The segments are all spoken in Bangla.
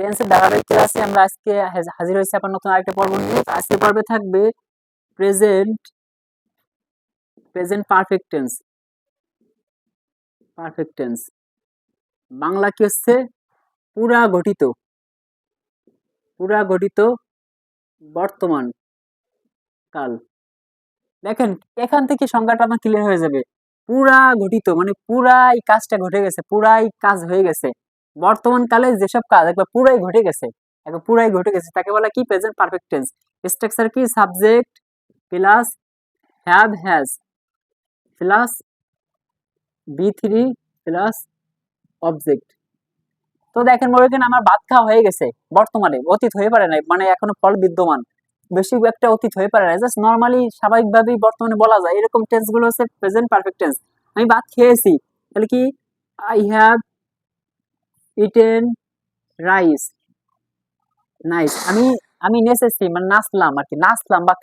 টেন্সের ধারাবাহিক ক্লাসে আমরা আজকে হাজির হয়েছি আপনার নতুন আরেকটা পর্ব নিয়ে। আজকে পর্বে থাকবে present present perfect tense perfect tense Bangla কি হচ্ছে? পুরা গঠিত। পুরা গঠিত বর্তমান কাল। দেখেন, এখান থেকে সংজ্ঞাটা আমার ক্লিয়ার হয়ে যাবে। পুরা ঘটিত মানে পুরাই কাজটা ঘটে গেছে, পুরাই কাজ হয়ে গেছে। বর্তমান কালে যেসব কাজ একবার পুরাই ঘটে গেছে, একবার পুরাই ঘটে গেছে, তাকে বলা কি প্রেজেন্ট পারফেক্ট টেন্স স্ট্রাকচার কি? Subject plus have has plus B three plus object তো দেখেন মনে করেন আমার ভাত খাওয়া হয়ে গেছে বর্তমানে, অতীত হয়ে পারে নাই মানে এখনও ফল বিদ্যমান। বেশি একটা অতীত হয়ে পারে না জাস্ট নর্মালি স্বাভাবিকভাবেই বর্তমানে বলা যায়, এরকম টেন্সগুলো হচ্ছে প্রেজেন্ট পারফেক্ট টেন্স আমি ভাত খেয়েছি, তাহলে কি? I have eaten rice nice আমি আমি নেচেছি মানে নাচলাম আর কি নাচলাম বা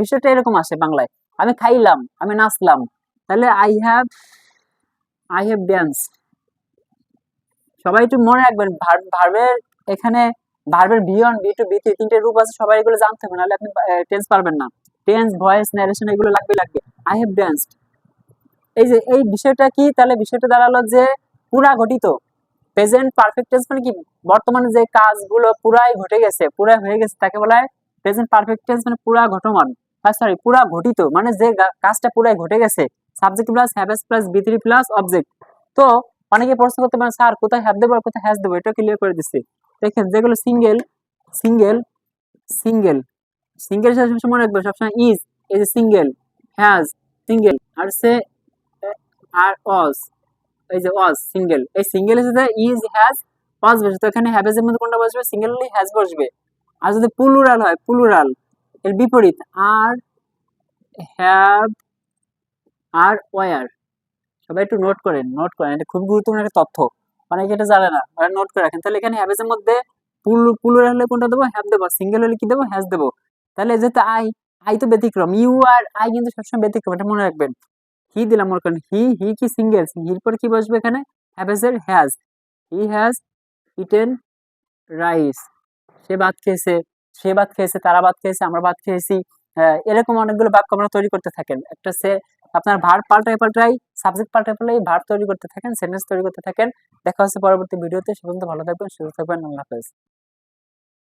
বিষয়টা এরকম আসে বাংলায়। আমি খাইলাম, আমি নাচলাম। তাহলে I have I have dance সবাই একটু মনে রাখবেন ভার্বের এখানে, ভার্বের B one B two B three তিনটে রূপ আছে, সবাই এগুলো জানতে হবে, নাহলে আপনি টেন্স পারবেন না। টেন্স ভয়েস ন্যারেশন এগুলো লাগবে লাগবে। আই হ্যাভ ড্যান্সড এই যে, এই বিষয়টা কি? তাহলে বিষয়টা দাঁড়াল যে পুরা ঘটিত প্রেজেন্ট পারফেক্ট টেন্স মানে কি? বর্তমানে যে কাজগুলো পুরাই ঘটে গেছে, পুরাই হয়ে গেছে, তাকে বলা হয় প্রেজেন্ট পারফেক্ট টেন্স মানে পুরা ঘটমান। সরি পুরা ঘটিত। মানে যে কাজটা পুরাই ঘটে গেছে। Subject plus haves plus B three plus object তো অনেকে প্রশ্ন করতে পারেন, স্যার, কোথায় হ্যাভ দেবো আর কোথায় হ্যাজ দেবো? এটা ক্লিয়ার করে দিচ্ছি। দেখেন, যেগুলো সিঙ্গেল সিঙ্গেল সিঙ্গেল সিঙ্গেল সবসময় মনে রাখবে সবসময় ইজ এই যে সিঙ্গেল হ্যাজ সিঙ্গেল আর সে আর অস এই যে অস সিঙ্গেল। এই সিঙ্গেল সাথে ইজ হ্যাজ অস বসবে। তো এখানে হ্যাভেজ এর মধ্যে কোনটা বসবে? সিঙ্গেল হ্যাজ বসবে। আর যদি প্লুরাল হয় প্লুরাল এর বিপরীত, আর হ্যাভ আর ওয়ার সবাই একটু নোট করেন নোট করেন। এটা খুব গুরুত্বপূর্ণ একটা তথ্য। অনেকে এটা জানে না, ওরা নোট করে রাখেন। তাহলে এখানে হ্যাভেজ এর মধ্যে প্লুরাল হলে কোনটা দেবো? হ্যাভ দেবো। সিঙ্গেল হলে কি দেবো? হ্যাজ দেবো। তাহলে যেহেতু আই আই তো ব্যতিক্রম। ইউ আর আই কিন্তু সবসময় ব্যতিক্রম, এটা মনে রাখবেন। হি দিলাম মনে করেন হি হি কি সিঙ্গেল হির পর কি বসবে এখানে? হ্যাভেজের has he has eaten rice সে ভাত খেয়েছে, সে ভাত খেয়েছে, তারা ভাত খেয়েছে, আমরা ভাত খেয়েছি। এরকম অনেকগুলো বাক্য আমরা তৈরি করতে থাকেন। একটা সে আপনার ভার পাল্টাই পাল্টাই সাবজেক্ট পাল্টাই পাল্টাই ভার তৈরি করতে থাকেন সেন্টেন্স তৈরি করতে থাকেন। দেখা হচ্ছে পরবর্তী ভিডিওতে। সে পর্যন্ত ভালো থাকবেন, সুস্থ থাকবেন। আল্লাহ হাফেজ।